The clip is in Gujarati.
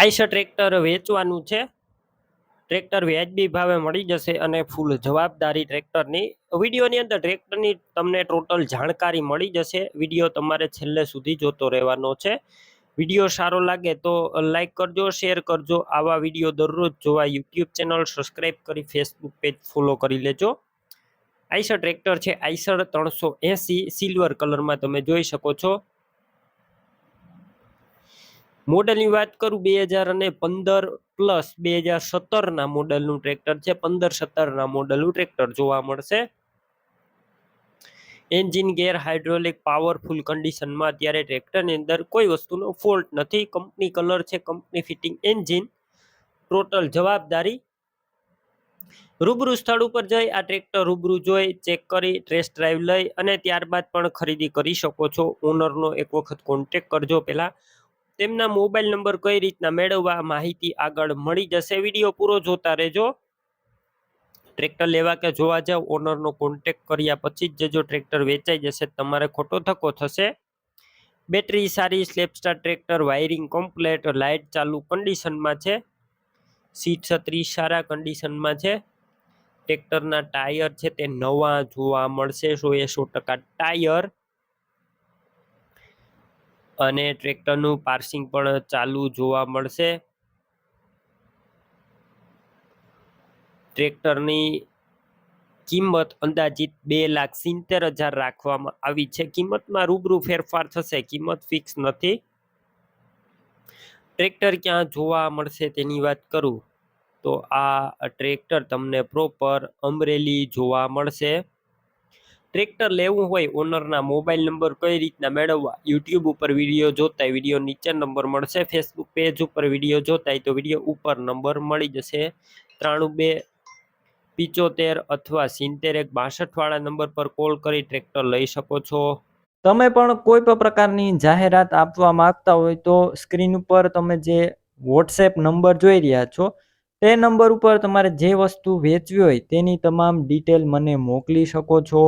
આઈશર ટ્રેક્ટર વેચવાનું છે. ટ્રેક્ટર વ્યાજબી ભાવે મળી જશે અને ફૂલ જવાબદારી ટ્રેક્ટરની. વિડીયોની અંદર ટ્રેક્ટરની તમને ટોટલ જાણકારી મળી જશે. વીડિયો તમારે છેલ્લે સુધી જોતો રહેવાનો છે. વીડિયો સારો લાગે તો લાઈક કરજો, શેર કરજો. આવા વીડિયો દરરોજ જોવા યુટ્યુબ ચેનલ સબસ્ક્રાઈબ કરી ફેસબુક પેજ ફોલો કરી લેજો. આઈસર ટ્રેક્ટર છે આઈસર ત્રણસો એંસી, સિલ્વર કલરમાં તમે જોઈ શકો છો. મોડલની વાત કરું બે હજાર અને પંદર પ્લસ બે હજાર સત્તરના મોડલનું ટ્રેક્ટર છે. પંદર સત્તરના મોડલનું ટ્રેક્ટર જોવા મળશે. એન્જિન ગેર હાઇડ્રોલિક પાવરફુલ કન્ડિશનમાં અત્યારે ટ્રેક્ટરની અંદર કોઈ વસ્તુનો ફોલ્ટ નથી. કંપની કલર છે, કંપની ફિટિંગ એન્જિન. ટોટલ જવાબદારી રૂબરૂ સ્થળ ઉપર જઈ, આ ટ્રેક્ટર રૂબરૂ જોઈ, ચેક કરી ટ્રેસ ડ્રાઈવ લઈ અને ત્યારબાદ પણ ખરીદી કરી શકો છો. ઓનરનો એક વખત કોન્ટેક કરજો પહેલાં. તેમના મોબાઈલ નંબર કઈ રીતના મેળવવા માહિતી આગળ મળી જશે? વીડિયો પૂરો જોતા રહેજો. ટ્રેક્ટર લેવા કે જોવા જાવ, ઓનરનો કોન્ટેક કર્યા પછી જ જો ટ્રેક્ટર વેચાઈ જશે, તમારે ખોટો ધક્કો થશે. બેટરી સારી, self starter tractor wiring complete light ચાલુ કન્ડિશનમાં છે. સીટ છત્રી સારા કન્ડિશનમાં છે. ટ્રેક્ટરના ટાયર છે તે નવા જોવા મળશે, સો એ સો ટકા ટાયર. અને ટ્રેક્ટરનું પાર્સિંગ પણ ચાલુ જોવા મળશે. ટ્રેક્ટરની કિંમત અંદાજિત બે લાખ સિત્તેર હજાર રાખવામાં આવી છે. કિંમતમાં રૂબરૂ ફેરફાર થશે, કિંમત ફિક્સ નથી. ટ્રેક્ટર ક્યાં જોવા મળશે તેની વાત કરું? તો આ ટ્રેક્ટર તમને પ્રોપર અમરેલી જોવા મળશે. ટ્રેક્ટર લેવું હોય ઓનરના મોબાઈલ નંબર કઈ રીતના મેળવવા? યુટ્યુબ ઉપર વીડિયો જોતાય, વીડિયો નીચે નંબર મળશે. ફેસબુક પેજ ઉપર વીડિયો જોતાય તો વીડિયો ઉપર નંબર મળી જશે. ત્રાણું બે પિચોતેર અથવા સિત્તેર એક બાસઠવાળા નંબર પર કોલ કરી ટ્રેક્ટર લઈ શકો છો. તમે પણ કોઈ પણ પ્રકારની જાહેરાત આપવા માંગતા હોય તો સ્ક્રીન ઉપર તમે જે વોટ્સએપ નંબર જોઈ રહ્યા છો, તે નંબર ઉપર તમારે જે વસ્તુ વેચવી હોય તેની તમામ ડિટેલ મને મોકલી શકો છો.